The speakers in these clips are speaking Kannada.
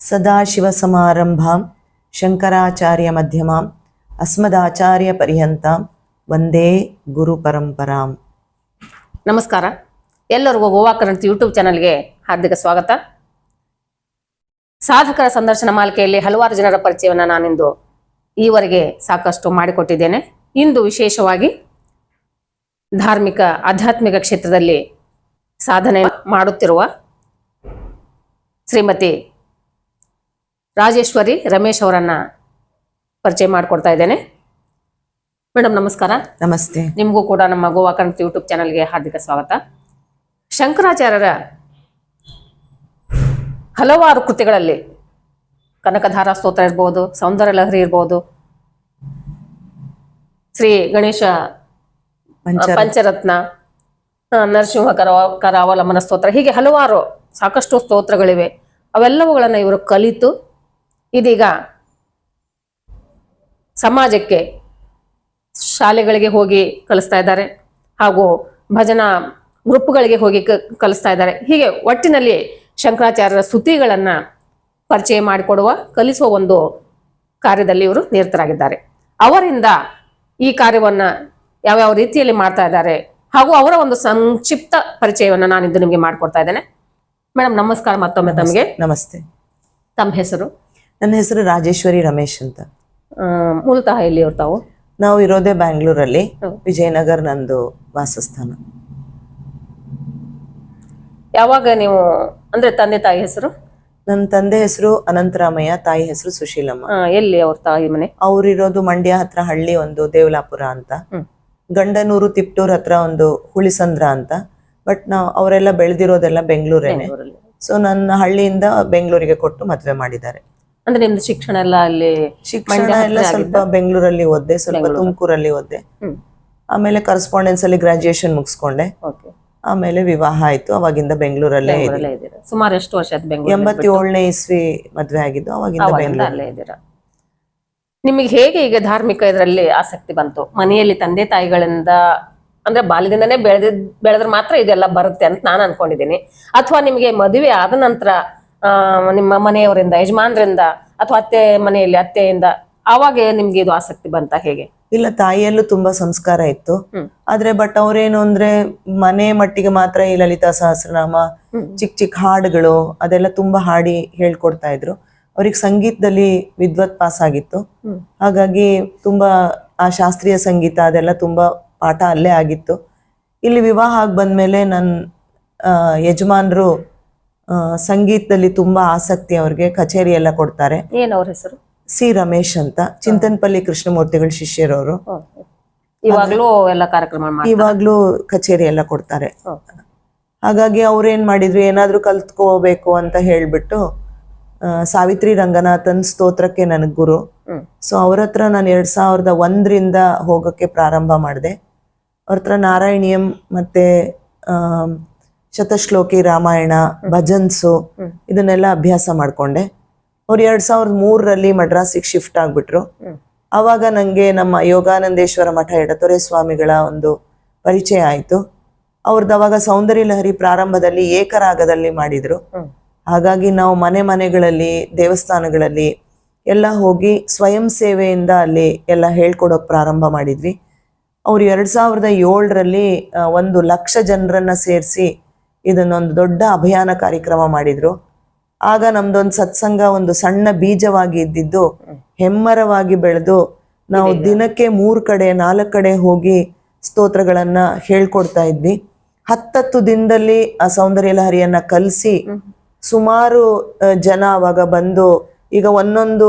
ಸದಾಶಿವಸಮಾರಂಭಾಂ ಅಸ್ಮದಾಚಾರ್ಯ ಅಸ್ಮದಾಚಾರ್ಯಪರ್ಯಂತಾಂ ವಂದೇ ಗುರುಪರಂಪರಾಂ ನಮಸ್ಕಾರ. ಎಲ್ಲರಿಗೂ ಗೋವಾ ಯೂಟ್ಯೂಬ್ ಚಾನಲ್ಗೆ ಹಾರ್ದಿಕ ಸ್ವಾಗತ. ಸಾಧಕರ ಸಂದರ್ಶನ ಮಾಲಿಕೆಯಲ್ಲಿ ಹಲವಾರು ಜನರ ಪರಿಚಯವನ್ನು ನಾನಿಂದು ಈವರೆಗೆ ಸಾಕಷ್ಟು ಮಾಡಿಕೊಟ್ಟಿದ್ದೇನೆ. ಇಂದು ವಿಶೇಷವಾಗಿ ಧಾರ್ಮಿಕ, ಆಧ್ಯಾತ್ಮಿಕ ಕ್ಷೇತ್ರದಲ್ಲಿ ಸಾಧನೆ ಮಾಡುತ್ತಿರುವ ಶ್ರೀಮತಿ ರಾಜೇಶ್ವರಿ ರಮೇಶ್ ಅವರನ್ನ ಪರಿಚಯ ಮಾಡಿಕೊಡ್ತಾ ಇದ್ದೇನೆ. ಮೇಡಮ್ ನಮಸ್ಕಾರ. ನಮಸ್ತೆ. ನಿಮಗೂ ಕೂಡ ನಮ್ಮ ಗೋವಾ ಕನ್ನಡ ಯೂಟ್ಯೂಬ್ ಚಾನಲ್ಗೆ ಹಾರ್ದಿಕ ಸ್ವಾಗತ. ಶಂಕರಾಚಾರ್ಯರ ಹಲವಾರು ಕೃತಿಗಳಲ್ಲಿ ಕನಕಧಾರ ಸ್ತೋತ್ರ ಇರ್ಬೋದು ಸೌಂದರ್ಯ ಲಹರಿ ಇರ್ಬೋದು ಶ್ರೀ ಗಣೇಶ ಪಂಚರತ್ನ. ನರಸಿಂಹ ಕರ ಕರಾವಲಂಬನ ಸ್ತೋತ್ರ ಹೀಗೆ ಹಲವಾರು ಸಾಕಷ್ಟು ಸ್ತೋತ್ರಗಳಿವೆ. ಅವೆಲ್ಲವುಗಳನ್ನು ಇವರು ಕಲಿತು ಇದೀಗ ಸಮಾಜಕ್ಕೆ ಶಾಲೆಗಳಿಗೆ ಹೋಗಿ ಕಲಿಸ್ತಾ ಇದ್ದಾರೆ ಹಾಗೂ ಭಜನಾ ಗ್ರೂಪ್ಗಳಿಗೆ ಹೋಗಿ ಕ- ಕಲಿಸ್ತಾ ಇದ್ದಾರೆ. ಹೀಗೆ ಒಟ್ಟಿನಲ್ಲಿ ಶಂಕರಾಚಾರ್ಯರ ಸ್ತುತಿಗಳನ್ನ ಪರಿಚಯ ಮಾಡಿಕೊಡುವ ಕಲಿಸುವ ಒಂದು ಕಾರ್ಯದಲ್ಲಿ ಇವರು ನಿರತರಾಗಿದ್ದಾರೆ. ಅವರಿಂದ ಈ ಕಾರ್ಯವನ್ನ ಯಾವ್ಯಾವ ರೀತಿಯಲ್ಲಿ ಮಾಡ್ತಾ ಇದ್ದಾರೆ ಹಾಗೂ ಅವರ ಒಂದು ಸಂಕ್ಷಿಪ್ತ ಪರಿಚಯವನ್ನ ನಾನಿಂದು ನಿಮಗೆ ಮಾಡಿಕೊಡ್ತಾ ಇದ್ದೇನೆ. ಮೇಡಮ್ ನಮಸ್ಕಾರ ಮತ್ತೊಮ್ಮೆ ತಮಗೆ. ನಮಸ್ತೆ. ತಮ್ಮ ಹೆಸರು? ನನ್ನ ಹೆಸರು ರಾಜೇಶ್ವರಿ ರಮೇಶ್ ಅಂತ. ಮೂಲತಃ ಎಲ್ಲಿಯವ್ರು ತಾವು? ನಾವು ಇರೋದೇ ಬ್ಯಾಂಗ್ಳೂರಲ್ಲಿ. ವಿಜಯನಗರ್ ನಂದು ವಾಸಸ್ಥಾನ. ಯಾವಾಗ ನೀವು ಅಂದ್ರೆ ತಂದೆ ತಾಯಿ ಹೆಸರು? ನನ್ನ ತಂದೆ ಹೆಸರು ಅನಂತರಾಮಯ್ಯ ತಾಯಿ ಹೆಸರು ಸುಶೀಲಮ್ಮ. ಎಲ್ಲಿ ಅವ್ರ ತಾಯಿ ಮನೆ? ಅವ್ರಿರೋದು ಮಂಡ್ಯ ಹತ್ರ ಹಳ್ಳಿ ಒಂದು ದೇವಲಾಪುರ ಅಂತ. ಗಂಡನೂರು ತಿಪ್ಟೂರ್ ಹತ್ರ ಒಂದು ಹುಳಿಸಂದ್ರ ಅಂತ. ಬಟ್ ನಾವು ಅವರೆಲ್ಲ ಬೆಳೆದಿರೋದೆಲ್ಲ ಬೆಂಗಳೂರೇನೆ. ಸೊ ನನ್ನ ಹಳ್ಳಿಯಿಂದ ಬೆಂಗಳೂರಿಗೆ ಕೊಟ್ಟು ಮದುವೆ ಮಾಡಿದ್ದಾರೆ. ಅಂದ್ರೆ ನಿಮ್ದು ಶಿಕ್ಷಣ ಎಲ್ಲ ಅಲ್ಲಿ ಶಿಕ್ಷಣ ಎಲ್ಲ ಸ್ವಲ್ಪ ಬೆಂಗಳೂರಲ್ಲಿ ಓದ್ದೆ ಸ್ವಲ್ಪ ತುಮಕೂರಲ್ಲಿ ಓದ್ದೆ. ಆಮೇಲೆ ಕರೆಸ್ಪಾಂಡೆನ್ಸ್ ಅಲ್ಲಿ ಗ್ರಾಜುಯೇಷನ್ ಮುಗಿಸ್ಕೊಂಡೆ. ಆಮೇಲೆ ವಿವಾಹ ಆಯ್ತು ಅವಾಗಿಂದ ಬೆಂಗಳೂರಲ್ಲೇ ಸುಮಾರು ಎಷ್ಟು ವರ್ಷ ಎಂಬತ್ತೇಳನೇ ಇಸ್ವಿ ಮದ್ವೆ ಆಗಿದ್ದು ಅವಾಗಿಂದ ಬೆಂಗಳೂರಲ್ಲೇ ಇದ್ದೀರಾ? ನಿಮಗೆ ಹೇಗೆ ಈಗ ಧಾರ್ಮಿಕ ಇದರಲ್ಲಿ ಆಸಕ್ತಿ ಬಂತು? ಮನೆಯಲ್ಲಿ ತಂದೆ ತಾಯಿಗಳಿಂದ ಅಂದ್ರೆ ಬಾಲ್ಯದಿಂದನೇ ಬೆಳೆದಿದ್ ಬೆಳೆದ್ರೆ ಮಾತ್ರ ಇದೆಲ್ಲ ಬರುತ್ತೆ ಅಂತ ನಾನು ಅನ್ಕೊಂಡಿದ್ದೀನಿ. ಅಥವಾ ನಿಮಗೆ ಮದುವೆ ಆದ ನಂತರ ನಿಮ್ಮ ಮನೆಯವರಿಂದ ಯಜಮಾನ್ರಿಂದ ಅಥವಾ ಅತ್ತೆ ಮನೆಯಲ್ಲಿ ಅತ್ತೆಯಿಂದ ಅವಾಗ ನಿಮ್ಗೆ ಇದು ಆಸಕ್ತಿ ಬಂತ ಹೇಗೆ? ಇಲ್ಲ ತಾಯಿಯಲ್ಲೂ ತುಂಬಾ ಸಂಸ್ಕಾರ ಇತ್ತು. ಆದ್ರೆ ಬಟ್ ಅವ್ರೇನು ಅಂದ್ರೆ ಮನೆ ಮಟ್ಟಿಗೆ ಮಾತ್ರ ಈ ಲಲಿತಾ ಸಹಸ್ರನಾಮ. ಚಿಕ್ಕ ಚಿಕ್ಕ ಹಾಡುಗಳು ಅದೆಲ್ಲ ತುಂಬಾ ಹಾಡಿ ಹೇಳ್ಕೊಡ್ತಾ ಇದ್ರು. ಅವ್ರಿಗೆ ಸಂಗೀತದಲ್ಲಿ ವಿದ್ವತ್ ಪಾಸ್ ಆಗಿತ್ತು. ಹಾಗಾಗಿ ತುಂಬಾ ಆ ಶಾಸ್ತ್ರೀಯ ಸಂಗೀತ ಅದೆಲ್ಲ ತುಂಬಾ ಪಾಠ ಅಲ್ಲೇ ಆಗಿತ್ತು. ಇಲ್ಲಿ ವಿವಾಹ ಆಗಿ ಬಂದ್ಮೇಲೆ ನನ್ನ ಯಜಮಾನ್ರು ಸಂಗೀತದಲ್ಲಿ ತುಂಬಾ ಆಸಕ್ತಿ ಅವ್ರಿಗೆ ಕಚೇರಿ ಎಲ್ಲ ಕೊಡ್ತಾರೆ. ಏನ್ ಅವ್ರ ಹೆಸರು? ಸಿ ರಮೇಶ್ ಅಂತ. ಚಿಂತನ್ಪಲ್ಲಿ ಕೃಷ್ಣಮೂರ್ತಿಗಳ ಶಿಷ್ಯರವರು. ಇವಾಗ್ಲೂ ಎಲ್ಲ ಕಾರ್ಯಕ್ರಮ ಇವಾಗ್ಲೂ ಕಚೇರಿ ಎಲ್ಲ ಕೊಡ್ತಾರೆ ಹಾಗಾಗಿ ಅವ್ರೇನ್ ಮಾಡಿದ್ರು ಏನಾದ್ರೂ ಕಲ್ತ್ಕೋಬೇಕು ಅಂತ ಹೇಳ್ಬಿಟ್ಟು ಸಾವಿತ್ರಿ ರಂಗನಾಥನ್ ಸ್ತೋತ್ರಕ್ಕೆ ನನಗ್ ಗುರು. ಸೊ ಅವ್ರ ಹತ್ರ ನಾನು ಎರಡ್ ಸಾವಿರದ ಒಂದರಿಂದ ಹೋಗಕ್ಕೆ ಪ್ರಾರಂಭ ಮಾಡಿದೆ. ಅವ್ರ ಹತ್ರ ನಾರಾಯಣಿಯಂ ಮತ್ತೆ ಶತಶ್ಲೋಕಿ ರಾಮಾಯಣ ಭಜನ್ಸು. ಇದನ್ನೆಲ್ಲ ಅಭ್ಯಾಸ ಮಾಡ್ಕೊಂಡೆ. ಅವ್ರು ಎರಡ್ ಸಾವಿರದ ಮೂರರಲ್ಲಿ ಮಡ್ರಾಸಿಗೆ ಶಿಫ್ಟ್ ಆಗ್ಬಿಟ್ರು. ಆವಾಗ ಅವಾಗ ನಂಗೆ ನಮ್ಮ ಯೋಗಾನಂದೇಶ್ವರ ಮಠ ಎಡತೊರೆ ಸ್ವಾಮಿಗಳ ಒಂದು ಪರಿಚಯ ಆಯ್ತು. ಅವ್ರದ್ದು ಅವಾಗ ಸೌಂದರ್ಯ ಲಹರಿ ಪ್ರಾರಂಭದಲ್ಲಿ ಏಕರಾಗದಲ್ಲಿ ಮಾಡಿದ್ರು. ಹಾಗಾಗಿ ನಾವು ಮನೆ ಮನೆಗಳಲ್ಲಿ ದೇವಸ್ಥಾನಗಳಲ್ಲಿ ಎಲ್ಲ ಹೋಗಿ ಸ್ವಯಂ ಸೇವೆಯಿಂದ ಅಲ್ಲಿ ಎಲ್ಲ ಹೇಳ್ಕೊಡೋಕ್ ಪ್ರಾರಂಭ ಮಾಡಿದ್ವಿ. ಅವ್ರು ಎರಡ್ ಸಾವಿರದ ಏಳರಲ್ಲಿ ಒಂದು ಲಕ್ಷ ಜನರನ್ನ ಸೇರಿಸಿ ಇದನ್ನೊಂದು ದೊಡ್ಡ ಅಭಿಯಾನ ಕಾರ್ಯಕ್ರಮ ಮಾಡಿದ್ರು. ಆಗ ನಮ್ದೊಂದು ಸತ್ಸಂಗ ಒಂದು ಸಣ್ಣ ಬೀಜವಾಗಿ ಇದ್ದಿದ್ದು ಹೆಮ್ಮರವಾಗಿ ಬೆಳೆದು ನಾವು ದಿನಕ್ಕೆ ಮೂರು ಕಡೆ ನಾಲ್ಕು ಕಡೆ ಹೋಗಿ ಸ್ತೋತ್ರಗಳನ್ನ ಹೇಳ್ಕೊಡ್ತಾ ಇದ್ವಿ. ಹತ್ತತ್ತು ದಿನದಲ್ಲಿ ಆ ಸೌಂದರ್ಯ ಲಹರಿಯನ್ನ ಕಲಿಸಿ ಸುಮಾರು ಜನ ಅವಾಗ ಬಂದು ಈಗ ಒಂದೊಂದು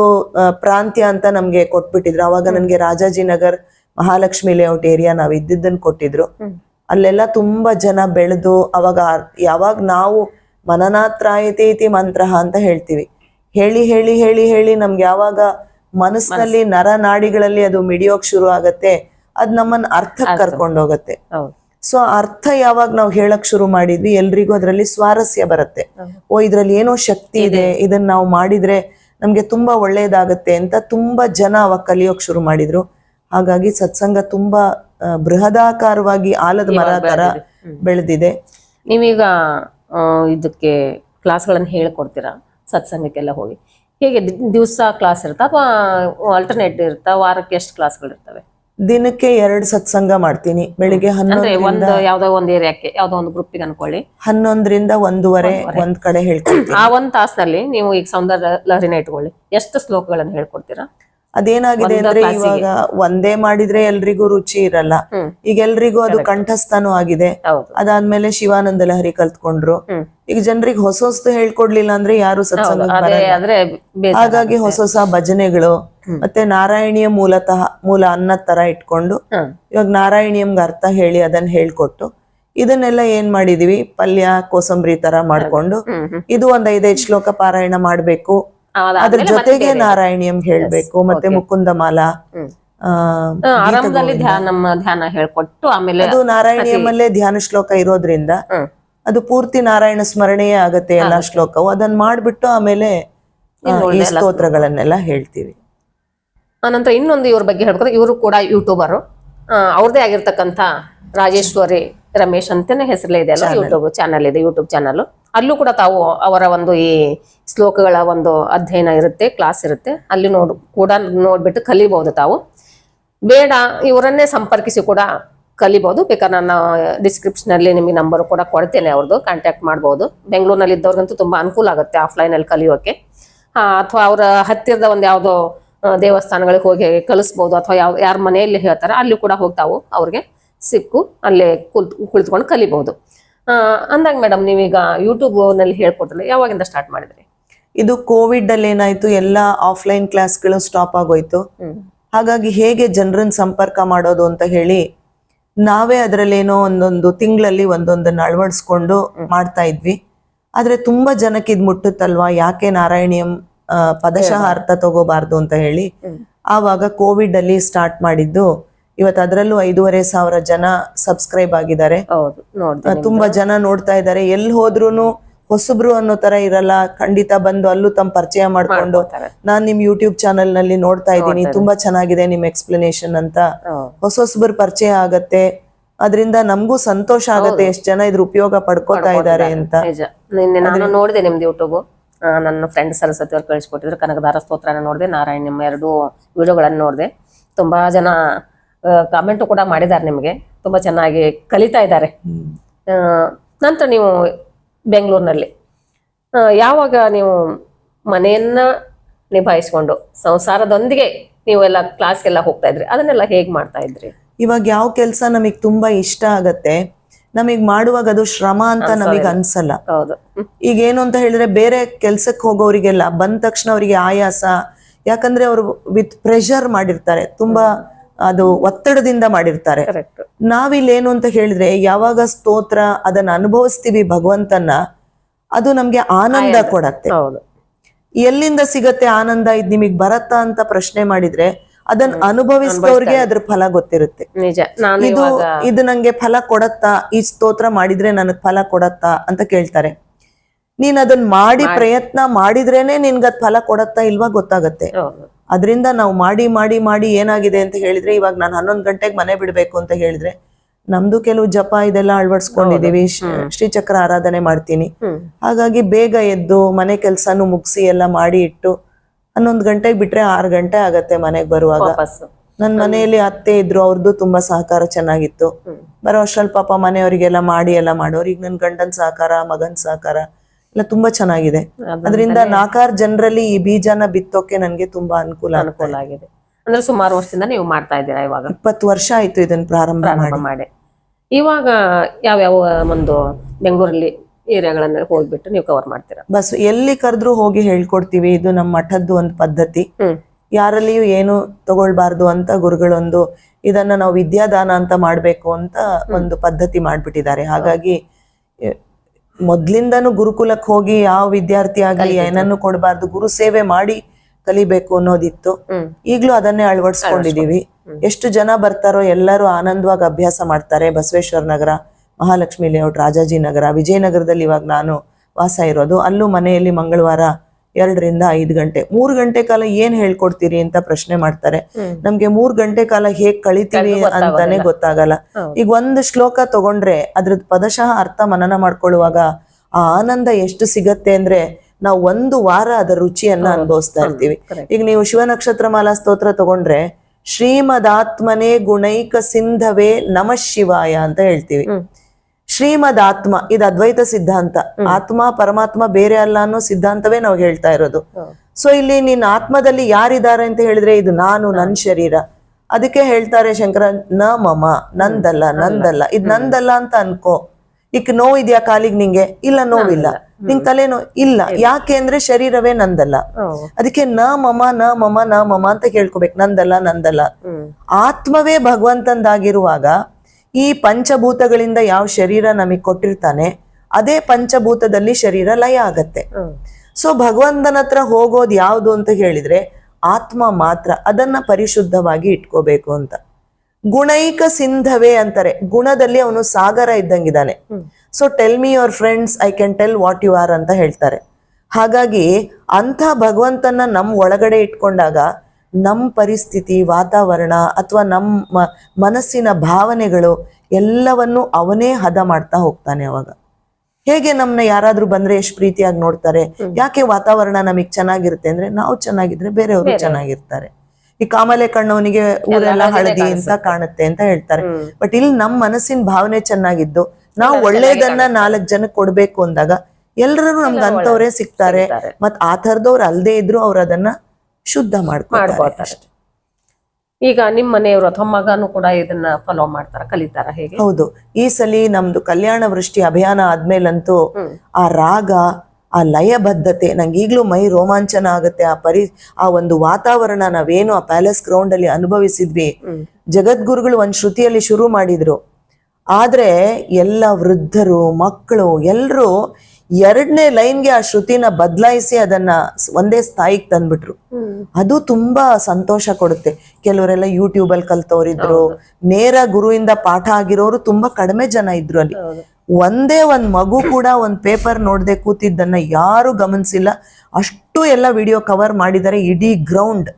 ಪ್ರಾಂತ್ಯ ಅಂತ ನಮ್ಗೆ ಕೊಟ್ಬಿಟ್ಟಿದ್ರು. ಅವಾಗ ನನ್ಗೆ ರಾಜಾಜಿನಗರ್ ಮಹಾಲಕ್ಷ್ಮಿ ಲೇಔಟ್ ಏರಿಯಾ ನಾವ್ ಇದ್ದಿದ್ದನ್ನ ಕೊಟ್ಟಿದ್ರು. ಅಲ್ಲೆಲ್ಲ ತುಂಬಾ ಜನ ಬೆಳೆದು ಅವಾಗ ಯಾವಾಗ ನಾವು ಮನನಾತ್ರಾಯತೇತಿ ಮಂತ್ರ ಅಂತ ಹೇಳ್ತೀವಿ. ಹೇಳಿ ಹೇಳಿ ಹೇಳಿ ಹೇಳಿ ನಮ್ಗೆ ಯಾವಾಗ ಮನಸ್ಸಿನಲ್ಲಿ ನರ ನಾಡಿಗಳಲ್ಲಿ ಅದು ಮಿಡಿಯೋಕ್ ಶುರು ಆಗತ್ತೆ. ಅದ್ ನಮ್ಮನ್ನ ಅರ್ಥಕ್ಕೆ ಕರ್ಕೊಂಡು ಹೋಗತ್ತೆ. ಹೌದು. ಸೊ ಅರ್ಥ ಯಾವಾಗ ನಾವು ಹೇಳಕ್ ಶುರು ಮಾಡಿದ್ವಿ ಎಲ್ರಿಗೂ ಅದರಲ್ಲಿ ಸ್ವಾರಸ್ಯ ಬರುತ್ತೆ. ಓ ಇದ್ರಲ್ಲಿ ಏನೋ ಶಕ್ತಿ ಇದೆ ಇದನ್ನ ನಾವು ಮಾಡಿದ್ರೆ ನಮ್ಗೆ ತುಂಬಾ ಒಳ್ಳೇದಾಗತ್ತೆ ಅಂತ ತುಂಬಾ ಜನ ಅವಾಗ ಕಲಿಯೋಕ್ ಶುರು ಮಾಡಿದ್ರು. ಹಾಗಾಗಿ ಸತ್ಸಂಗ ತುಂಬಾ ಬೃಹದಾಕಾರವಾಗಿ ಆಲದ ಮರ ತರ ಬೆಳೆದಿದೆ. ನೀವೀಗ ಇದಕ್ಕೆ ಕ್ಲಾಸ್ಗಳನ್ನು ಹೇಳ್ಕೊಡ್ತೀರಾ? ಸತ್ಸಂಗಕ್ಕೆಲ್ಲ ಹೋಗಿ. ಹೇಗೆ ದಿವಸ ಕ್ಲಾಸ್ ಇರುತ್ತಾ ಅಥವಾ ಆಲ್ಟರ್ನೇಟ್ ಇರುತ್ತಾ? ವಾರಕ್ಕೆ ಎಷ್ಟು ಕ್ಲಾಸ್ಗಳು ಇರ್ತವೆ? ದಿನಕ್ಕೆ ಎರಡು ಸತ್ಸಂಗ ಮಾಡ್ತೀನಿ. ಬೆಳಿಗ್ಗೆ ಹನ್ನೊಂದು ಯಾವ್ದೋ ಒಂದು ಏರಿಯಾಕ್ಕೆ ಯಾವ್ದೋ ಒಂದು ಗ್ರೂಪಿಗೆ ಅನ್ಕೊಳ್ಳಿ. ಹನ್ನೊಂದರಿಂದ ಒಂದೂವರೆ ಒಂದ್ ಕಡೆ ಹೇಳ್ಕೊಡ್ತೀನಿ. ಆ ಒಂದ್ ತಾಸ್ನಲ್ಲಿ ನೀವು ಈಗ ಸೌಂದರ್ಯ ಲಹರಿನ ಇಟ್ಕೊಳ್ಳಿ. ಎಷ್ಟು ಶ್ಲೋಕಗಳನ್ನು ಹೇಳ್ಕೊಡ್ತೀರಾ? ಅದೇನಾಗಿದೆ ಅಂದ್ರೆ ಇವಾಗ ಒಂದೇ ಮಾಡಿದ್ರೆ ಎಲ್ರಿಗೂ ರುಚಿ ಇರಲ್ಲ. ಈಗ ಎಲ್ರಿಗೂ ಅದು ಕಂಠಸ್ಥಾನು ಆಗಿದೆ. ಅದಾದ್ಮೇಲೆ ಶಿವಾನಂದ ಲಹರಿ ಕಲ್ತ್ಕೊಂಡ್ರು. ಈಗ ಜನರಿಗೆ ಹೊಸ ಹೊಸದು ಹೇಳ್ಕೊಡ್ಲಿಲ್ಲ ಅಂದ್ರೆ ಯಾರು ಸತ್ಸಂಗ ಹಾಗಾಗಿ ಹೊಸ ಹೊಸ ಭಜನೆಗಳು ಮತ್ತೆ ನಾರಾಯಣಿಯ ಮೂಲತಃ ಮೂಲ ಅನ್ನ ತರ ಇಟ್ಕೊಂಡು ಇವಾಗ ನಾರಾಯಣಿಯಂಗೆ ಅರ್ಥ ಹೇಳಿ ಅದನ್ನ ಹೇಳ್ಕೊಟ್ಟು ಇದನ್ನೆಲ್ಲ ಏನ್ ಮಾಡಿದೀವಿ? ಪಲ್ಯ ಕೋಸಂಬರಿ ತರ ಮಾಡ್ಕೊಂಡು ಇದು ಒಂದ್ ಐದೈದು ಶ್ಲೋಕ ಪಾರಾಯಣ ಮಾಡ್ಬೇಕು. ಅದ್ರ ಜೊತೆಗೆ. ನಾರಾಯಣಿಯಂ ಹೇಳ್ಬೇಕು ಮತ್ತೆ ಮುಕುಂದ ಮಾಲಾ ಹ್ಮ್. ಆ, ಆ, ಆರಂಭದಲ್ಲಿ ಧ್ಯಾನ ಧ್ಯಾನ ಹೇಳ್ಕೊಟ್ಟು ಆಮೇಲೆ ಅದು ನಾರಾಯಣಿಯಮಲ್ಲೇ ಧ್ಯಾನ ಶ್ಲೋಕ ಇರೋದ್ರಿಂದ ಅದು ಪೂರ್ತಿ ನಾರಾಯಣ ಸ್ಮರಣೆಯೇ ಆಗತ್ತೆ ಎಲ್ಲಾ ಶ್ಲೋಕವು. ಅದನ್ನ ಮಾಡ್ಬಿಟ್ಟು ಆಮೇಲೆ ಈ ಸ್ತೋತ್ರಗಳನ್ನೆಲ್ಲ ಹೇಳ್ತೀವಿ. ಆನಂತರ ಇನ್ನೊಂದು ಇವ್ರ ಬಗ್ಗೆ ಹೇಳ್ಕೊಂಡ್ರೆ ಇವರು ಕೂಡ ಯೂಟ್ಯೂಬರು. ಅವ್ರದೇ ಆಗಿರ್ತಕ್ಕಂಥ ರಾಜೇಶ್ವರಿ ರಮೇಶ್ ಅಂತಾನೆ ಹೆಸರಲ್ಲೇ ಇದೆ ಅಲ್ಲ ಯೂಟ್ಯೂಬ್ ಚಾನಲ್ ಇದೆ ಯೂಟ್ಯೂಬ್ ಚಾನಲ್ ಅಲ್ಲೂ ಕೂಡ ತಾವು ಅವರ ಒಂದು ಈ ಶ್ಲೋಕಗಳ ಒಂದು ಅಧ್ಯಯನ ಇರುತ್ತೆ ಕ್ಲಾಸ್ ಇರುತ್ತೆ. ಅಲ್ಲಿ ನೋಡ್, ಕೂಡ ನೋಡ್ಬಿಟ್ಟು ಕಲಿಬಹುದು ತಾವು. ಬೇಡ, ಇವರನ್ನೇ ಸಂಪರ್ಕಿಸಿ ಕೂಡ ಕಲಿಬಹುದು ಬೇಕಾದ್ರೆ ನಾನು ಡಿಸ್ಕ್ರಿಪ್ಷನ್ ಅಲ್ಲಿ ನಿಮಗೆ ನಂಬರ್ ಕೂಡ ಕೊಡ್ತೇನೆ ಅವ್ರದ್ದು ಕಾಂಟ್ಯಾಕ್ಟ್ ಮಾಡ್ಬೋದು. ಬೆಂಗಳೂರಿನಲ್ಲಿ ಇದ್ದವ್ರಿಗಂತೂ ತುಂಬಾ ಅನುಕೂಲ ಆಗುತ್ತೆ ಆಫ್ಲೈನ್ ಅಲ್ಲಿ ಕಲಿಯೋಕೆ. ಅಥವಾ ಅವರ ಹತ್ತಿರದ ಒಂದು ಯಾವುದೋ ದೇವಸ್ಥಾನಗಳಿಗೆ ಹೋಗಿ ಕಲಿಸ್ಬೋದು, ಅಥವಾ ಯಾವ, ಯಾರ ಮನೆಯಲ್ಲಿ ಹೇಳ್ತಾರೆ, ಅಲ್ಲಿ ಕೂಡ ಹೋಗ್ತಾವು ಅವ್ರಿಗೆ ಸಿಕ್ಕು, ಅಲ್ಲೇ ಕುಳಿತು ಕುಳಿತುಕೊಂಡು ಕಲಿಬಹುದು ಅಂದಾಗ ಮೇಡಮ್ ನೀವೀಗ ಯೂಟ್ಯೂಬ್ನಲ್ಲಿ ಹೇಳ್ಕೊಟ್ರಲ್ಲ ಯಾವಾಗಿಂದ ಸ್ಟಾರ್ಟ್ ಮಾಡಿದ್ರಿ? ಇದು ಕೋವಿಡ್ ಅಲ್ಲಿ ಏನಾಯ್ತು ಎಲ್ಲಾ ಆಫ್ಲೈನ್ ಕ್ಲಾಸ್ಗಳು ಸ್ಟಾಪ್ ಆಗೋಯ್ತು. ಹಾಗಾಗಿ ಹೇಗೆ ಜನರನ್ನ ಸಂಪರ್ಕ ಮಾಡೋದು ಅಂತ ಹೇಳಿ ನಾವೇ ಅದರಲ್ಲೇನೋ ಒಂದೊಂದು ತಿಂಗಳಲ್ಲಿ ಒಂದೊಂದನ್ನು ಅಳವಡಿಸ್ಕೊಂಡು ಮಾಡ್ತಾ ಇದ್ವಿ. ಆದ್ರೆ ತುಂಬಾ ಜನಕ್ಕೆ ಇದ್ ಮುಟ್ಟುತ್ತಲ್ವಾ? ಯಾಕೆ ನಾರಾಯಣಿಯಂ ಪದಶಃ ಅರ್ಥ ತಗೋಬಾರ್ದು ಅಂತ ಹೇಳಿ ಆವಾಗ ಕೋವಿಡ್ ಅಲ್ಲಿ ಸ್ಟಾರ್ಟ್ ಮಾಡಿದ್ದು ಇವತ್ತು ಅದರಲ್ಲೂ ಐದೂವರೆ ಸಾವಿರ ಜನ ಸಬ್ಸ್ಕ್ರೈಬ್ ಆಗಿದ್ದಾರೆ. ತುಂಬಾ ಜನ ನೋಡ್ತಾ ಇದ್ದಾರೆ. ಎಲ್ಲಿ ಹೋದ್ರು ಹೊಸಬ್ರು ಅನ್ನೋ ತರ ಇರಲ್ಲ. ಖಂಡಿತ ಬಂದು ಅಲ್ಲೂ ತಮ್ಮ ಪರಿಚಯ ಮಾಡ್ಕೊಂಡು. ನಾನ್ ನಿಮ್ ಯೂಟ್ಯೂಬ್ ಚಾನೆಲ್ನಲ್ಲಿ ನೋಡ್ತಾ ಇದ್ದೀನಿ. ತುಂಬಾ ಚೆನ್ನಾಗಿದೆ ನಿಮ್ ಎಕ್ಸ್ಪ್ಲನೇಷನ್ ಅಂತ. ಹೊಸ ಹೊಸಬ್ರ ಪರಿಚಯ ಆಗತ್ತೆ. ಅದರಿಂದ ನಮಗೂ ಸಂತೋಷ ಆಗತ್ತೆ. ಎಷ್ಟ್ ಜನ ಇದ್ರ ಉಪಯೋಗ ಪಡ್ಕೋತಾ ಇದ್ದಾರೆ ಅಂತ. ನಾನು ನೋಡಿದೆ ನಿಮ್ದು ಯೂಟ್ಯೂಬ್ ನನ್ನ ಫ್ರೆಂಡ್ ಸರಸ್ವತಿ ಅವ್ರು ಕಳಿಸ್ಕೊಟ್ಟಿದ್ರು. ಕನಕದಾರ ಸ್ತೋತ್ರನ ನೋಡಿದೆ. ನಾರಾಯಣ ನಿಮ್ಮ ಎರಡು ವಿಡಿಯೋಗಳನ್ನು ನೋಡಿದೆ. ತುಂಬಾ ಜನ ಕಾಮೆಂಟು ಕೂಡ ಮಾಡಿದ್ದಾರೆ ನಿಮಗೆ. ತುಂಬಾ ಚೆನ್ನಾಗಿ ಕಲಿತಾ ಇದ್ದಾರೆ. ನಂತರ ನೀವು ಬೆಂಗಳೂರಿನಲ್ಲಿ. ಯಾವಾಗ ನೀವು ಮನೆಯನ್ನ ನಿಭಾಯಿಸ್ಕೊಂಡು ಸಂಸಾರದೊಂದಿಗೆ ನೀವೆಲ್ಲ ಕ್ಲಾಸ್ಗೆಲ್ಲ ಹೋಗ್ತಾ ಇದ್ರಿ? ಅದನ್ನೆಲ್ಲ ಹೇಗ್ ಮಾಡ್ತಾ ಇದ್ರಿ? ಇವಾಗ ಯಾವ ಕೆಲಸ ನಮಗೆ ತುಂಬಾ ಇಷ್ಟ ಆಗತ್ತೆ. ನಮಗ್ ಮಾಡುವಾಗ ಅದು ಶ್ರಮ ಅಂತ ನಮಗೆ ಅನ್ಸಲ್ಲ. ಹೌದು. ಈಗ ಏನು ಅಂತ ಹೇಳಿದ್ರೆ ಬೇರೆ ಕೆಲ್ಸಕ್ಕೆ ಹೋಗೋರಿಗೆಲ್ಲ ಬಂದ ತಕ್ಷಣ ಅವರಿಗೆ ಆಯಾಸ ಯಾಕಂದ್ರೆ ಅವರು ವಿತ್ ಪ್ರೆಷರ್ ಮಾಡಿರ್ತಾರೆ. ತುಂಬಾ ಅದು ಒತ್ತಡದಿಂದ ಮಾಡಿರ್ತಾರೆ. ನಾವಿಲ್ಲಿ ಏನು ಅಂತ ಹೇಳಿದ್ರೆ ಯಾವಾಗ ಸ್ತೋತ್ರ ಅದನ್ನ ಅನುಭವಿಸ್ತೀವಿ ಭಗವಂತನ ಅದು ನಮ್ಗೆ ಆನಂದ ಕೊಡತ್ತೆ. ಎಲ್ಲಿಂದ ಸಿಗತ್ತೆ ಆನಂದ? ಇದ್ ನಿಮಗ್ ಬರತ್ತಾ ಅಂತ ಪ್ರಶ್ನೆ ಮಾಡಿದ್ರೆ ಅದನ್ನ ಅನುಭವಿಸಿದವ್ರಿಗೆ ಅದ್ರ ಫಲ ಗೊತ್ತಿರುತ್ತೆ. ಇದು ಇದು ನಂಗೆ ಫಲ ಕೊಡತ್ತಾ? ಈ ಸ್ತೋತ್ರ ಮಾಡಿದ್ರೆ ನನಗ್ ಫಲ ಕೊಡತ್ತಾ? ಅಂತ ಕೇಳ್ತಾರೆ. ನೀನ್ ಅದನ್ನ ಮಾಡಿ ಪ್ರಯತ್ನ ಮಾಡಿದ್ರೇನೆ ನಿನ್ಗದ್ ಫಲ ಕೊಡತ್ತಾ ಇಲ್ವಾ ಗೊತ್ತಾಗತ್ತೆ. ಅದರಿಂದ ನಾವು ಮಾಡಿ ಮಾಡಿ ಮಾಡಿ ಏನಾಗಿದೆ ಅಂತ ಹೇಳಿದ್ರೆ ಇವಾಗ ನಾನು ಹನ್ನೊಂದು ಗಂಟೆಗೆ ಮನೆ ಬಿಡಬೇಕು ಅಂತ ಹೇಳಿದ್ರೆ ನಮ್ದು ಕೆಲವು ಜಪ ಇದೆಲ್ಲ ಅಳವಡಿಸ್ಕೊಂಡಿದೀವಿ ಶ್ರೀಚಕ್ರ ಆರಾಧನೆ ಮಾಡ್ತೀನಿ. ಹಾಗಾಗಿ ಬೇಗ ಎದ್ದು ಮನೆ ಕೆಲಸನು ಮುಗಿಸಿ ಎಲ್ಲ ಮಾಡಿ ಇಟ್ಟು ಹನ್ನೊಂದು ಗಂಟೆಗೆ ಬಿಟ್ರೆ ಆರು ಗಂಟೆ ಆಗತ್ತೆ ಮನೆಗೆ ಬರುವಾಗ. ನನ್ನ ಮನೆಯಲ್ಲಿ ಅತ್ತೆ ಇದ್ರು ಅವ್ರದ್ದು ತುಂಬಾ ಸಹಕಾರ ಚೆನ್ನಾಗಿತ್ತು. ಬರೋ ಅಷ್ಟ್ರಲ್ಲಿ ಪಾಪ ಮನೆಯವರಿಗೆಲ್ಲ ಮಾಡಿ ಎಲ್ಲ ಮಾಡೋರು. ಈಗ ನನ್ ಗಂಡನ್ ಸಹಕಾರ ಮಗನ್ ಸಹಕಾರ ಎಲ್ಲ ತುಂಬಾ ಚೆನ್ನಾಗಿದೆ. ಅದು ಅದರಿಂದ ನಾಲ್ಕಾರು ಜನರಲ್ಲಿ ಈ ಬೀಜನ ಬಿತ್ತೋಕೆ ನನಗೆ ತುಂಬಾ ಅನುಕೂಲ ಅನುಕೂಲ ಆಗಿದೆ. ಅಂದ್ರೆ ಸುಮಾರು ವರ್ಷದಿಂದ ನೀವು ಮಾಡ್ತಾ ಇದ್ದೀರಾ ಇವಾಗ? ಇಪ್ಪತ್ತು ವರ್ಷ ಆಯ್ತು ಇದನ್ನ ಪ್ರಾರಂಭ ಮಾಡಿ. ಇವಾಗ ಯಾವ್ಯಾವ ಒಂದು ಬೆಂಗಳೂರಲ್ಲಿ ಏರಿಯಾಗಳನ್ನ ಹೋಗ್ಬಿಟ್ಟು ನೀವು ಕವರ್ ಮಾಡ್ತೀರಾ? ಬಸ್ ಎಲ್ಲಿ ಕರೆದ್ರು ಹೋಗಿ ಹೇಳ್ಕೊಡ್ತೀವಿ ಇದು ನಮ್ಮ ಮಠದ್ದು ಒಂದು ಪದ್ಧತಿ. ಯಾರಲ್ಲಿಯೂ ಏನು ತಗೊಳ್ಬಾರ್ದು ಅಂತ ಗುರುಗಳೊಂದು ಇದನ್ನ ನಾವು ವಿದ್ಯಾದಾನ ಅಂತ ಮಾಡ್ಬೇಕು ಅಂತ ಒಂದು ಪದ್ಧತಿ ಮಾಡ್ಬಿಟ್ಟಿದ್ದಾರೆ. ಹಾಗಾಗಿ ಮೊದ್ಲಿಂದನೂ ಗುರುಕುಲಕ್ಕೆ ಹೋಗಿ ಯಾವ ವಿದ್ಯಾರ್ಥಿ ಆಗಲಿ ಏನನ್ನು ಕೊಡಬಾರ್ದು ಗುರು ಸೇವೆ ಮಾಡಿ ಕಲಿಬೇಕು ಅನ್ನೋದಿತ್ತು. ಈಗ್ಲೂ ಅದನ್ನೇ ಅಳವಡಿಸ್ಕೊಂಡಿದೀವಿ. ಎಷ್ಟು ಜನ ಬರ್ತಾರೋ ಎಲ್ಲರೂ ಆನಂದವಾಗಿ ಅಭ್ಯಾಸ ಮಾಡ್ತಾರೆ. ಬಸವೇಶ್ವರ ನಗರ ಮಹಾಲಕ್ಷ್ಮಿ ಲೇಔಟ್ ರಾಜಾಜಿ ನಗರ ವಿಜಯನಗರದಲ್ಲಿ ಇವಾಗ ನಾನು ವಾಸ ಇರೋದು. ಅಲ್ಲೂ ಮನೆಯಲ್ಲಿ ಮಂಗಳವಾರ ಎರಡರಿಂದ ಐದು ಗಂಟೆ. ಮೂರು ಗಂಟೆ ಕಾಲ ಏನ್ ಹೇಳ್ಕೊಡ್ತೀರಿ ಅಂತ ಪ್ರಶ್ನೆ ಮಾಡ್ತಾರೆ. ನಮ್ಗೆ ಮೂರ್ ಗಂಟೆ ಕಾಲ ಹೇಗ್ ಕಳಿತೀವಿ ಅಂತಾನೆ ಗೊತ್ತಾಗಲ್ಲ. ಈಗ ಒಂದು ಶ್ಲೋಕ ತಗೊಂಡ್ರೆ ಅದ್ರದ್ ಪದಶಃ ಅರ್ಥ ಮನನ ಮಾಡ್ಕೊಳ್ಳುವಾಗ ಆ ಆನಂದ ಎಷ್ಟು ಸಿಗತ್ತೆ ಅಂದ್ರೆ ನಾವು ಒಂದು ವಾರ ಅದರ ರುಚಿಯನ್ನ ಅನುಭವಿಸ್ತಾ ಇರ್ತೀವಿ. ಈಗ ನೀವು ಶಿವ ನಕ್ಷತ್ರ ಮಾಲಾ ಸ್ತೋತ್ರ ತಗೊಂಡ್ರೆ ಶ್ರೀಮದಾತ್ಮನೇ ಗುಣೈಕ ಸಿಂಧವೇ ನಮ ಶಿವಾಯ ಅಂತ ಹೇಳ್ತೀವಿ. ಶ್ರೀಮದ್ ಆತ್ಮ ಇದು ಅದ್ವೈತ ಸಿದ್ಧಾಂತ. ಆತ್ಮ ಪರಮಾತ್ಮ ಬೇರೆ ಅಲ್ಲ ಅನ್ನೋ ಸಿದ್ಧಾಂತವೇ ನಾವು ಹೇಳ್ತಾ ಇರೋದು. ಸೊ ಇಲ್ಲಿ ನಿನ್ನ ಆತ್ಮದಲ್ಲಿ ಯಾರಿದ್ದಾರೆ ಅಂತ ಹೇಳಿದ್ರೆ ಇದು ನಾನು ನನ್ನ ಶರೀರ. ಅದಕ್ಕೆ ಹೇಳ್ತಾರೆ ಶಂಕರ ನ ಮಮ ನಂದಲ್ಲ ನಂದಲ್ಲ. ಇದ್ ನಂದಲ್ಲ ಅಂತ ಅನ್ಕೋ. ಈಗ ನೋವು ಇದೆಯಾ ಕಾಲಿಗೆ ನಿಂಗೆ? ಇಲ್ಲ ನೋವಿಲ್ಲ. ನಿಂಗ್ ತಲೆನೋ ಇಲ್ಲ. ಯಾಕೆ ಅಂದ್ರೆ ಶರೀರವೇ ನಂದಲ್ಲ. ಅದಕ್ಕೆ ನ ಮಮ ನ ಮಮ ನ ಮಮ ಅಂತ ಕೇಳ್ಕೊಬೇಕು. ನಂದಲ್ಲ ನಂದಲ್ಲ. ಆತ್ಮವೇ ಭಗವಂತಂದಾಗಿರುವಾಗ ಈ ಪಂಚಭೂತಗಳಿಂದ ಯಾವ ಶರೀರ ನಮಗೆ ಕೊಟ್ಟಿರ್ತಾನೆ ಅದೇ ಪಂಚಭೂತದಲ್ಲಿ ಶರೀರ ಲಯ ಆಗತ್ತೆ. ಸೊ ಭಗವಂತನ ಹತ್ರ ಹೋಗೋದು ಯಾವುದು ಅಂತ ಹೇಳಿದ್ರೆ ಆತ್ಮ ಮಾತ್ರ ಅದನ್ನ ಪರಿಶುದ್ಧವಾಗಿ ಇಟ್ಕೋಬೇಕು ಅಂತ. ಗುಣೈಕ ಸಿಂಧವೇ ಅಂತಾರೆ. ಗುಣದಲ್ಲಿ ಅವನು ಸಾಗರ ಇದ್ದಂಗಿದ್ದಾನೆ. So tell me your friends I can tell what you are ಅಂತ ಹೇಳ್ತಾರೆ. ಹಾಗಾಗಿ ಅಂಥ ಭಗವಂತನ ನಮ್ಮ ಒಳಗಡೆ ಇಟ್ಕೊಂಡಾಗ ನಮ್ಮ ಪರಿಸ್ಥಿತಿ ವಾತಾವರಣ ಅಥವಾ ನಮ್ಮ ಮನಸ್ಸಿನ ಭಾವನೆಗಳು ಎಲ್ಲವನ್ನು ಅವನೇ ಹದ ಮಾಡ್ತಾ ಹೋಗ್ತಾನೆ ಅವಾಗ. ಹೇಗೆ ನಮ್ಮನ್ನ ಯಾರಾದ್ರೂ ಬಂದ್ರೆ ಎಷ್ಟು ಪ್ರೀತಿಯಾಗಿ ನೋಡ್ತಾರೆ? ಯಾಕೆ ವಾತಾವರಣ ನಮಗ್ ಚೆನ್ನಾಗಿರುತ್ತೆ ಅಂದ್ರೆ ನಾವು ಚೆನ್ನಾಗಿದ್ರೆ ಬೇರೆಯವರು ಚೆನ್ನಾಗಿರ್ತಾರೆ. ಈ ಕಾಮಲೆ ಕಣ್ಣವನಿಗೆ ಊರೆಲ್ಲ ಹಳದಿ ಅಂತ ಕಾಣುತ್ತೆ ಅಂತ ಹೇಳ್ತಾರೆ. ಬಟ್ ಇಲ್ಲಿ ನಮ್ಮ ಮನಸ್ಸಿನ ಭಾವನೆ ಚೆನ್ನಾಗಿದ್ದು ನಾವು ಒಳ್ಳೇದನ್ನ ನಾಲ್ಕ್ ಜನಕ್ಕೆ ಕೊಡ್ಬೇಕು ಅಂದಾಗ ಎಲ್ಲರೂ ನಮ್ಗೆ ಅಂತವ್ರೆ ಸಿಗ್ತಾರೆ. ಮತ್ ಆ ಥರದವ್ರು ಅಲ್ದೇ ಇದ್ರು ಅವ್ರು ಅದನ್ನ ಶುದ್ಧ ಮಾಡ್ಕೊಳ್ತಾರೆ. ಈಗ ನಿಮ್ಮ ಮನೆಯವರು ಅಥವಾ ಮಗನು ಕೂಡ ಇದನ್ನ ಫಾಲೋ ಮಾಡ್ತಾರ ಕಲಿತಾರ ಹೇಗೆ? ಹೌದು. ಈ ಸಲಿ ನಮ್ದು ಕಲ್ಯಾಣ ವೃಷ್ಟಿ ಅಭಿಯಾನ ಆದ್ಮೇಲಂತೂ ಆ ರಾಗ ಆ ಲಯಬದ್ಧತೆ ನಂಗೆ ಈಗಲೂ ಮೈ ರೋಮಾಂಚನ ಆಗುತ್ತೆ. ಆ ಪರಿ ಆ ಒಂದು ವಾತಾವರಣ ನಾವೇನು ಆ ಪ್ಯಾಲೇಸ್ ಗ್ರೌಂಡ್ ಅಲ್ಲಿ ಅನುಭವಿಸಿದ್ವಿ. ಜಗದ್ಗುರುಗಳು ಒಂದು ಶ್ರುತಿಯಲ್ಲಿ ಶುರು ಮಾಡಿದ್ರು. ಆದ್ರೆ ಎಲ್ಲ ವೃದ್ಧರು ಮಕ್ಕಳು ಎಲ್ಲರೂ ಎರಡನೇ ಲೈನ್ಗೆ ಆ ಶ್ರುತಿನ ಬದಲಾಯಿಸಿ ಅದನ್ನ ಒಂದೇ ಸ್ಥಾಯಿಗೆ ತಂದ್ಬಿಟ್ರು. ಅದು ತುಂಬಾ ಸಂತೋಷ ಕೊಡುತ್ತೆ. ಕೆಲವರೆಲ್ಲ ಯೂಟ್ಯೂಬ್ ಅಲ್ಲಿ ಕಲ್ತವ್ರಿದ್ರು ನೇರ ಗುರುವಿಂದ ಪಾಠ ಆಗಿರೋರು ತುಂಬಾ ಕಡಿಮೆ ಜನ ಇದ್ರು ಅಲ್ಲಿ. ಒಂದೇ ಒಂದ್ ಮಗು ಕೂಡ ಒಂದ್ ಪೇಪರ್ ನೋಡದೆ ಕೂತಿದ್ದನ್ನ ಯಾರು ಗಮನಿಸಿಲ್ಲ. ಅಷ್ಟು ಎಲ್ಲ ವಿಡಿಯೋ ಕವರ್ ಮಾಡಿದರೆ ಇಡೀ ಗ್ರೌಂಡ್.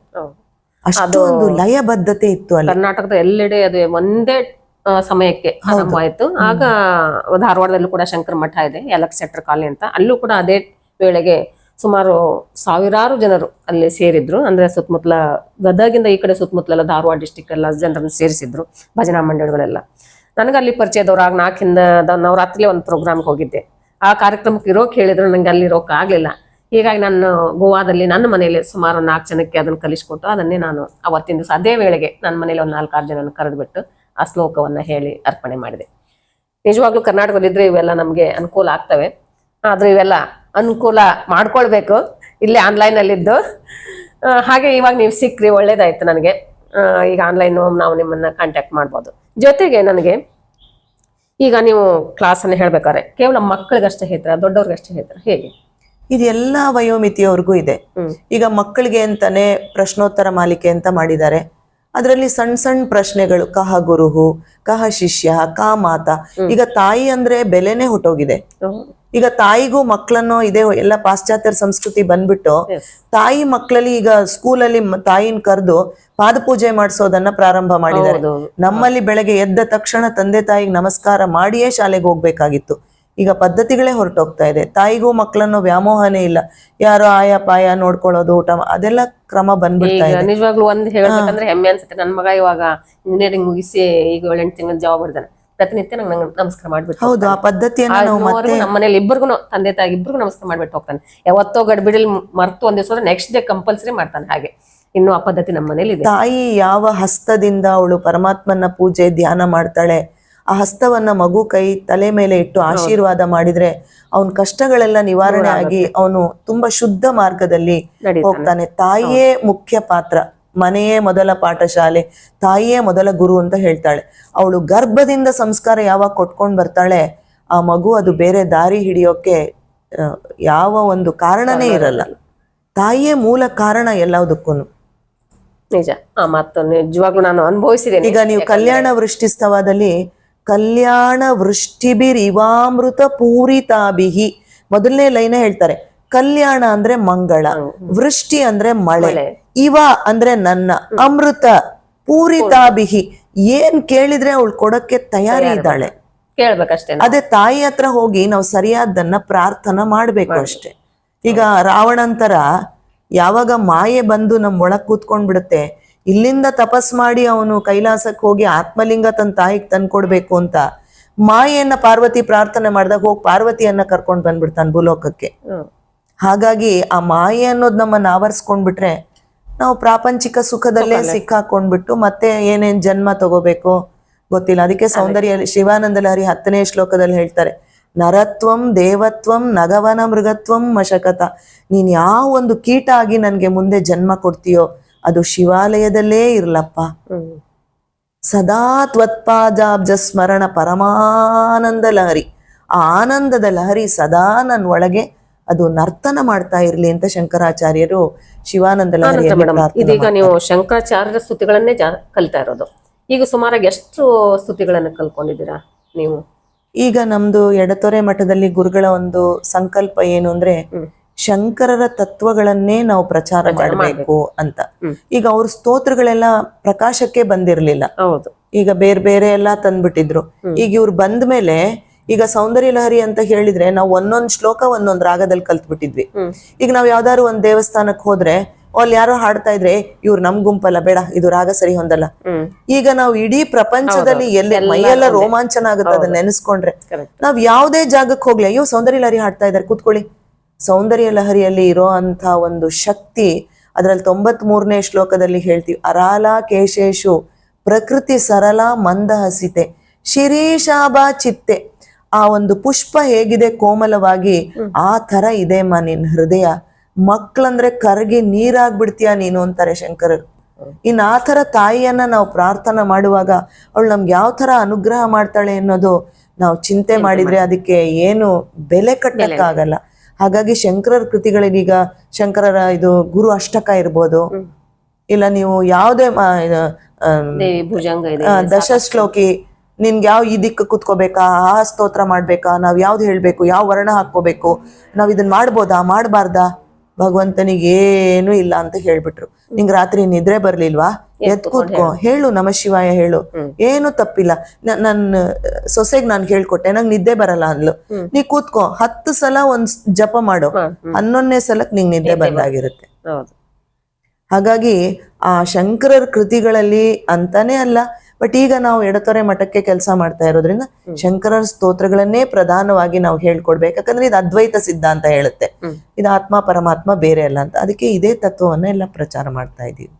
ಅಷ್ಟು ಒಂದು ಲಯಬದ್ಧತೆ ಇತ್ತು ಅಲ್ಲಿ. ಕರ್ನಾಟಕದ ಎಲ್ಲೆಡೆ ಅದೇ ಒಂದೇ ಸಮಯಕ್ಕೆ ಆರಂಭ ಆಯ್ತು. ಆಗ ಧಾರವಾಡದಲ್ಲೂ ಕೂಡ ಶಂಕರ ಮಠ ಇದೆ ಯಲಕ್ ಸೆಟ್ರ್ ಕಾಲನಿ ಅಂತ. ಅಲ್ಲೂ ಕೂಡ ಅದೇ ವೇಳೆಗೆ ಸುಮಾರು ಸಾವಿರಾರು ಜನರು ಅಲ್ಲಿ ಸೇರಿದ್ರು. ಅಂದ್ರೆ ಸುತ್ತಮುತ್ತಲ ಗದಗಿಂದ ಈ ಕಡೆ ಸುತ್ತಮುತ್ತಲೆಲ್ಲ ಧಾರವಾಡ ಡಿಸ್ಟಿಕ್ ಎಲ್ಲ ಜನರನ್ನು ಸೇರಿಸಿದ್ರು ಭಜನಾ ಮಂಡಳಿಗಳೆಲ್ಲ. ನನಗೆ ಅಲ್ಲಿ ಪರಿಚಯದವ್ರು ಆಗ ನಾಲ್ಕಿಂದ ನವರಾತ್ರಿ ಒಂದು ಪ್ರೋಗ್ರಾಮ್ಗೆ ಹೋಗಿದ್ದೆ. ಆ ಕಾರ್ಯಕ್ರಮಕ್ಕೆ ಇರೋಕೆ ಹೇಳಿದ್ರು ನಂಗೆ ಅಲ್ಲಿ ಇರೋಕೆ ಆಗ್ಲಿಲ್ಲ. ಹೀಗಾಗಿ ನಾನು ಗೋವಾದಲ್ಲಿ ನನ್ನ ಮನೆಯಲ್ಲಿ ಸುಮಾರು ನಾಲ್ಕು ಜನಕ್ಕೆ ಅದನ್ನು ಕಲಿಸ್ಕೊಟ್ಟು ಅದನ್ನೇ ನಾನು ಅವತ್ತಿನ ದಿವಸ ಅದೇ ವೇಳೆಗೆ ನನ್ನ ಮನೇಲಿ ಒಂದು ನಾಲ್ಕಾರು ಜನನ ಕರೆದುಬಿಟ್ಟು ಆ ಶ್ಲೋಕವನ್ನ ಹೇಳಿ ಅರ್ಪಣೆ ಮಾಡಿದೆ. ನಿಜವಾಗ್ಲೂ ಕರ್ನಾಟಕದಲ್ಲಿದ್ರೆ ಇವೆಲ್ಲ ನಮಗೆ ಅನುಕೂಲ ಆಗ್ತವೆ. ಆದ್ರೆ ಇವೆಲ್ಲ ಅನುಕೂಲ ಮಾಡ್ಕೊಳ್ಬೇಕು. ಇಲ್ಲೇ ಆನ್ಲೈನ್ ಅಲ್ಲಿದ್ದು. ಆ, ಹಾಗೆ ಇವಾಗ ನೀವು ಸಿಕ್ಕ್ರಿ ಒಳ್ಳೇದಾಯ್ತು ನನಗೆ. ಈಗ ಆನ್ಲೈನ್ ನಾವು ನಿಮ್ಮನ್ನ ಕಾಂಟ್ಯಾಕ್ಟ್ ಮಾಡ್ಬೋದು. ಜೊತೆಗೆ ನನಗೆ ಈಗ ನೀವು ಕ್ಲಾಸನ್ನು ಹೇಳ್ಬೇಕಾದ್ರೆ ಕೇವಲ ಮಕ್ಕಳಿಗಷ್ಟೇ ಹೇಳ್ತಾರೆ ದೊಡ್ಡವ್ರಿಗಷ್ಟೇ ಹೇಳ್ತಾರೆ ಹೇಗೆ? ಇದು ಎಲ್ಲಾ ವಯೋಮಿತಿಯವ್ರಿಗೂ ಇದೆ. ಈಗ ಮಕ್ಕಳಿಗೆ ಅಂತಾನೆ ಪ್ರಶ್ನೋತ್ತರ ಮಾಲಿಕೆ ಅಂತ ಮಾಡಿದ್ದಾರೆ. ಅದರಲ್ಲಿ ಸಣ್ಣ ಸಣ್ಣ ಪ್ರಶ್ನೆಗಳು ಕಹ ಗುರುಹು ಕಹ ಶಿಷ್ಯ ಕ ಮಾತ. ಈಗ ತಾಯಿ ಅಂದ್ರೆ ಬೆಲೆನೆ ಹೊಟ್ಟೋಗಿದೆ. ಈಗ ತಾಯಿಗೂ ಮಕ್ಕಳನ್ನು ಇದೆ ಎಲ್ಲ ಪಾಶ್ಚಾತ್ಯರ ಸಂಸ್ಕೃತಿ ಬಂದ್ಬಿಟ್ಟು ತಾಯಿ ಮಕ್ಕಳಲ್ಲಿ ಈಗ ಸ್ಕೂಲಲ್ಲಿ ಅಲ್ಲಿ ತಾಯಿನ ಕರೆದು ಪಾದಪೂಜೆ ಮಾಡಿಸೋದನ್ನ ಪ್ರಾರಂಭ ಮಾಡಿದ್ದಾರೆ. ನಮ್ಮಲ್ಲಿ ಬೆಳಗ್ಗೆ ಎದ್ದ ತಕ್ಷಣ ತಂದೆ ತಾಯಿಗೆ ನಮಸ್ಕಾರ ಮಾಡಿಯೇ ಶಾಲೆಗೆ ಹೋಗ್ಬೇಕಾಗಿತ್ತು. ಈಗ ಪದ್ಧತಿಗಳೇ ಹೊರಟೋಗ್ತಾ ಇದೆ. ತಾಯಿಗೂ ಮಕ್ಕಳನ್ನು ವ್ಯಾಮೋಹನೇ ಇಲ್ಲ. ಯಾರು ಆಯಾ ಪಾಯ ನೋಡ್ಕೊಳ್ಳೋದು ಊಟ ಅದೆಲ್ಲ ಕ್ರಮ ಬಂದ್ಬಿಡ್ತಾ ಇದೆ. ನಿಜವಾಗ್ಲೂ ಒಂದ್ ಹೇಳ್ಬೇಕಂದ್ರೆ ಹೆಮ್ಮೆ ಅನ್ಸುತ್ತೆ. ನನ್ನ ಮಗ ಇವಾಗ ಇಂಜಿನಿಯರಿಂಗ್ ಮುಗಿಸಿ ಈಗ ಏಳೆಂಟು ತಿಂಗಳ ಜಾಬ್ ಬರ್ತಾನೆ ಪ್ರತಿನಿತ್ಯ ನಂಗೆ ನಂಗೆ ನಮಸ್ಕಾರ ಮಾಡ್ಬಿಟ್ಟು ಹೌದು ಆ ಪದ್ಧತಿಯನ್ನ ನಾವು ಮತ್ತೆ ನಮ್ಮ ಮನೇಲಿ ಇಬ್ಬರಿಗೂ ತಂದೆ ತಾಯಿ ಇಬ್ಬರಿಗೂ ನಮಸ್ಕಾರ ಮಾಡ್ಬಿಟ್ಟು ಹೋಗ್ತಾನೆ. ಯಾವತ್ತೋ ಗಡ್ಬಿಡಿಲ್ ಮರ್ತು ಒಂದ್ ದಿವಸ ನೆಕ್ಸ್ಟ್ ಡೇ ಕಂಪಲ್ಸರಿ ಮಾಡ್ತಾನೆ ಹಾಗೆ. ಇನ್ನು ಆ ಪದ್ಧತಿ ನಮ್ಮ ಮನೇಲಿ ಇದೆ. ತಾಯಿ ಯಾವ ಹಸ್ತದಿಂದ ಅವಳು ಪರಮಾತ್ಮನ ಪೂಜೆ ಧ್ಯಾನ ಮಾಡ್ತಾಳೆ ಆ ಹಸ್ತವನ್ನ ಮಗು ಕೈ ತಲೆ ಮೇಲೆ ಇಟ್ಟು ಆಶೀರ್ವಾದ ಮಾಡಿದ್ರೆ ಅವನ ಕಷ್ಟಗಳೆಲ್ಲ ನಿವಾರಣೆ ಆಗಿ ಅವನು ತುಂಬಾ ಶುದ್ಧ ಮಾರ್ಗದಲ್ಲಿ ಹೋಗ್ತಾನೆ. ತಾಯಿಯೇ ಮುಖ್ಯ ಪಾತ್ರ. ಮನೆಯೇ ಮೊದಲ ಪಾಠಶಾಲೆ. ತಾಯಿಯೇ ಮೊದಲ ಗುರು ಅಂತ ಹೇಳ್ತಾಳೆ. ಅವಳು ಗರ್ಭದಿಂದ ಸಂಸ್ಕಾರ ಯಾವಾಗ ಕೊಟ್ಕೊಂಡು ಬರ್ತಾಳೆ ಆ ಮಗು ಅದು ಬೇರೆ ದಾರಿ ಹಿಡಿಯೋಕೆ ಯಾವ ಒಂದು ಕಾರಣನೇ ಇರಲ್ಲ. ತಾಯಿಯೇ ಮೂಲ ಕಾರಣ ಎಲ್ಲದಕ್ಕೂ ನಿಜ. ಆ ಮಾತನ್ನು ನಿಜವಾಗ್ಲೂ ನಾನು ಅನುಭವಿಸಿದ್ದೇನೆ. ಈಗ ನೀವು ಕಲ್ಯಾಣ ವೃಷ್ಟಿಸ್ತವದಲ್ಲಿ ಕಲ್ಯಾಣ ವೃಷ್ಟಿಬಿರ್ ಇವಾಮೃತ ಪೂರಿತಾಭಿಹಿ ಮೊದಲನೇ ಲೈನ್ ಹೇಳ್ತಾರೆ ಕಲ್ಯಾಣ ಅಂದ್ರೆ ಮಂಗಳ ವೃಷ್ಟಿ ಅಂದ್ರೆ ಮಳೆ. ಇವ ಅಂದ್ರೆ ನನ್ನ ಅಮೃತ ಪೂರಿತಾಭಿಹಿ. ಏನ್ ಕೇಳಿದ್ರೆ ಅವಳು ಕೊಡಕ್ಕೆ ತಯಾರಿ ಇದ್ದಾಳೆ. ಕೇಳ್ಬೇಕಷ್ಟೇ ಅದೇ ತಾಯಿ ಹತ್ರ ಹೋಗಿ ನಾವು ಸರಿಯಾದನ್ನ ಪ್ರಾರ್ಥನಾ ಮಾಡ್ಬೇಕು ಅಷ್ಟೇ. ಈಗ ರಾವಣಂತರ ಯಾವಾಗ ಮಾಯೆ ಬಂದು ನಮ್ ಒಳಗ್ ಕೂತ್ಕೊಂಡ್ ಬಿಡುತ್ತೆ ಇಲ್ಲಿಂದ ತಪಸ್ ಮಾಡಿ ಅವನು ಕೈಲಾಸಕ್ಕೆ ಹೋಗಿ ಆತ್ಮಲಿಂಗ ತನ್ನ ತಾಯಿಗೆ ತಂದ್ಕೊಡ್ಬೇಕು ಅಂತ ಮಾಯೆಯನ್ನ ಪಾರ್ವತಿ ಪ್ರಾರ್ಥನೆ ಮಾಡಿದಾಗ ಹೋಗಿ ಪಾರ್ವತಿಯನ್ನ ಕರ್ಕೊಂಡು ಬಂದ್ಬಿಡ್ತಾನೆ ಭೂಲೋಕಕ್ಕೆ. ಹಾಗಾಗಿ ಆ ಮಾಯೆ ಅನ್ನೋದು ನಮ್ಮನ್ನ ಆವರಿಸ್ಕೊಂಡ್ಬಿಟ್ರೆ ನಾವು ಪ್ರಾಪಂಚಿಕ ಸುಖದಲ್ಲೇ ಸಿಕ್ಕಾಕೊಂಡ್ಬಿಟ್ಟು ಮತ್ತೆ ಏನೇನ್ ಜನ್ಮ ತಗೋಬೇಕು ಗೊತ್ತಿಲ್ಲ. ಅದಕ್ಕೆ ಸೌಂದರ್ಯ ಶಿವಾನಂದ ಲಹರಿ ಹತ್ತನೇ ಶ್ಲೋಕದಲ್ಲಿ ಹೇಳ್ತಾರೆ ನರತ್ವಂ ದೇವತ್ವಂ ನಗವನ ಮೃಗತ್ವಂ ಮಶಕತ. ನೀನ್ ಯಾವ ಒಂದು ಕೀಟ ಆಗಿ ನನ್ಗೆ ಮುಂದೆ ಜನ್ಮ ಕೊಡ್ತೀಯೋ ಅದು ಶಿವಾಲಯದಲ್ಲೇ ಇರ್ಲಪ್ಪ. ಸದಾ ತ್ವತ್ಪಾಜಾಬ್ಜ ಸ್ಮರಣ ಪರಮಾನಂದ ಲಹರಿ. ಆ ಆನಂದದ ಲಹರಿ ಸದಾ ನನ್ನ ಒಳಗೆ ಅದು ನರ್ತನ ಮಾಡ್ತಾ ಇರ್ಲಿ ಅಂತ ಶಂಕರಾಚಾರ್ಯರು ಶಿವಾನಂದ ಲಹರಿ ಇದೀಗ ನೀವು ಶಂಕರಾಚಾರ್ಯರ ಸ್ತುತಿಗಳನ್ನೇ ಜಾ ಕಲಿತಾ ಇರೋದು. ಈಗ ಸುಮಾರಾಗಿ ಎಷ್ಟು ಸ್ತುತಿಗಳನ್ನ ಕಲ್ಕೊಂಡಿದ್ದೀರಾ ನೀವು? ಈಗ ನಮ್ದು ಎಡತೊರೆ ಮಠದಲ್ಲಿ ಗುರುಗಳ ಒಂದು ಸಂಕಲ್ಪ ಏನು ಅಂದ್ರೆ. ಶಂಕರರ ತತ್ವಗಳನ್ನೇ ನಾವು ಪ್ರಚಾರ ಮಾಡಬೇಕು ಅಂತ. ಈಗ ಅವ್ರ ಸ್ತೋತ್ರಗಳೆಲ್ಲ ಪ್ರಕಾಶಕ್ಕೆ ಬಂದಿರ್ಲಿಲ್ಲ. ಈಗ ಬೇರೆ ಬೇರೆ ಎಲ್ಲಾ ತಂದ್ಬಿಟ್ಟಿದ್ರು. ಈಗ ಇವ್ರು ಬಂದ್ಮೇಲೆ ಈಗ ಸೌಂದರ್ಯ ಲಹರಿ ಅಂತ ಹೇಳಿದ್ರೆ ನಾವು ಒಂದೊಂದ್ ಶ್ಲೋಕ ಒಂದೊಂದ್ ರಾಗದಲ್ಲಿ ಕಲ್ತ್ ಬಿಟ್ಟಿದ್ವಿ ಈಗ ನಾವ್ ಯಾವ್ದಾದ್ರು ಒಂದ್ ದೇವಸ್ಥಾನಕ್ ಹೋದ್ರೆ ಅಲ್ಲಿ ಯಾರೋ ಹಾಡ್ತಾ ಇದ್ರೆ ಇವ್ರು ನಮ್ ಗುಂಪಲ್ಲ ಬೇಡ ಇದು ರಾಗ ಸರಿ ಹೊಂದಲ್ಲ. ಈಗ ನಾವು ಇಡೀ ಪ್ರಪಂಚದಲ್ಲಿ ಎಲ್ಲಿ ಮೈಯೆಲ್ಲ ರೋಮಾಂಚನ ಆಗುತ್ತೆ ಅದನ್ನ ನೆನೆಸ್ಕೊಂಡ್ರೆ. ನಾವ್ ಯಾವ್ದೇ ಜಾಗಕ್ಕೆ ಹೋಗ್ಲಿ ಅಯ್ಯೋ ಸೌಂದರ್ಯ ಲಹರಿ ಹಾಡ್ತಾ ಇದಾರೆ ಕೂತ್ಕೊಳ್ಳಿ. ಸೌಂದರ್ಯ ಲಹರಿಯಲ್ಲಿ ಇರೋ ಅಂಥ ಒಂದು ಶಕ್ತಿ ಅದರಲ್ಲಿ ತೊಂಬತ್ ಮೂರನೇ ಶ್ಲೋಕದಲ್ಲಿ ಹೇಳ್ತೀವಿ ಅರಾಲ ಕೇಶೇಶು ಪ್ರಕೃತಿ ಸರಳ ಮಂದಹಸಿತೆ ಶಿರೀಶಾಬಾ ಚಿತ್ತೆ. ಆ ಒಂದು ಪುಷ್ಪ ಹೇಗಿದೆ ಕೋಮಲವಾಗಿ ಆ ತರ ಇದೆ ಮಾ ನಿನ್ ಹೃದಯ. ಮಕ್ಳಂದ್ರೆ ಕರಗಿ ನೀರಾಗ್ಬಿಡ್ತೀಯ ನೀನು ಅಂತಾರೆ ಶಂಕರ ಇನ್ ಆ ತರ ತಾಯಿಯನ್ನ ನಾವು ಪ್ರಾರ್ಥನಾ ಮಾಡುವಾಗ ಅವಳು ನಮ್ಗೆ ಯಾವ ತರ ಅನುಗ್ರಹ ಮಾಡ್ತಾಳೆ ಅನ್ನೋದು ನಾವು ಚಿಂತೆ ಮಾಡಿದ್ರೆ ಅದಕ್ಕೆ ಏನು ಬೆಲೆ ಕಟ್ಟಕ್ಕಾಗಲ್ಲ. ಹಾಗಾಗಿ ಶಂಕರರ ಕೃತಿಗಳಿಗೀಗ ಶಂಕರರ ಇದು ಗುರು ಅಷ್ಟಕ ಇರ್ಬೋದು. ಇಲ್ಲ ನೀವು ಯಾವುದೇ ದಶ ಶ್ಲೋಕಿ ನಿನ್ಗೆ ಯಾವ ಈ ದಿಕ್ಕ ಕುತ್ಕೋಬೇಕಾ ಆ ಸ್ತೋತ್ರ ಮಾಡ್ಬೇಕಾ ನಾವ್ ಯಾವ್ದು ಹೇಳ್ಬೇಕು ಯಾವ ವರ್ಣ ಹಾಕೋಬೇಕು ನಾವ್ ಇದನ್ನ ಮಾಡ್ಬೋದಾ ಮಾಡ್ಬಾರ್ದಾ? ಭಗವಂತನಿಗೆ ಏನು ಇಲ್ಲ ಅಂತ ಹೇಳ್ಬಿಟ್ರು. ನಿಂಗ್ ರಾತ್ರಿ ನಿದ್ರೆ ಬರ್ಲಿಲ್ವಾ? ಎತ್ ಕೂತ್ಕೋ. ಹೇಳು. ನಮ ಶಿವಾಯ ಹೇಳು. ಏನು ತಪ್ಪಿಲ್ಲ. ನನ್ನ ಸೊಸೆಗ್ ನಾನು ಹೇಳ್ಕೊಟ್ಟೆ ನಂಗೆ ನಿದ್ದೆ ಬರಲ್ಲ ಅನ್ಲು ನೀ ಕೂತ್ಕೋ. ಹತ್ತು ಸಲ ಒಂದ್ ಜಪ ಮಾಡು. ಹನ್ನೊಂದನೇ ಸಲಕ್ ನಿಂಗ್ ನಿದ್ದೆ ಬಂದಾಗಿರುತ್ತೆ. ಹಾಗಾಗಿ ಆ ಶಂಕರರ ಕೃತಿಗಳಲ್ಲಿ ಅಂತಾನೆ ಅಲ್ಲ. ಬಟ್ ಈಗ ನಾವು ಎಡತೊರೆ ಮಠಕ್ಕೆ ಕೆಲಸ ಮಾಡ್ತಾ ಇರೋದ್ರಿಂದ ಶಂಕರರ ಸ್ತೋತ್ರಗಳನ್ನೇ ಪ್ರಧಾನವಾಗಿ ನಾವು ಹೇಳ್ಕೊಡ್ಬೇಕು. ಯಾಕಂದ್ರೆ ಇದು ಅದ್ವೈತ ಸಿದ್ಧಾಂತ ಹೇಳುತ್ತೆ. ಇದು ಆತ್ಮ ಪರಮಾತ್ಮ ಬೇರೆ ಅಲ್ಲ ಅಂತ. ಅದಕ್ಕೆ ಇದೇ ತತ್ವವನ್ನ ಎಲ್ಲ ಪ್ರಚಾರ ಮಾಡ್ತಾ ಇದೀವಿ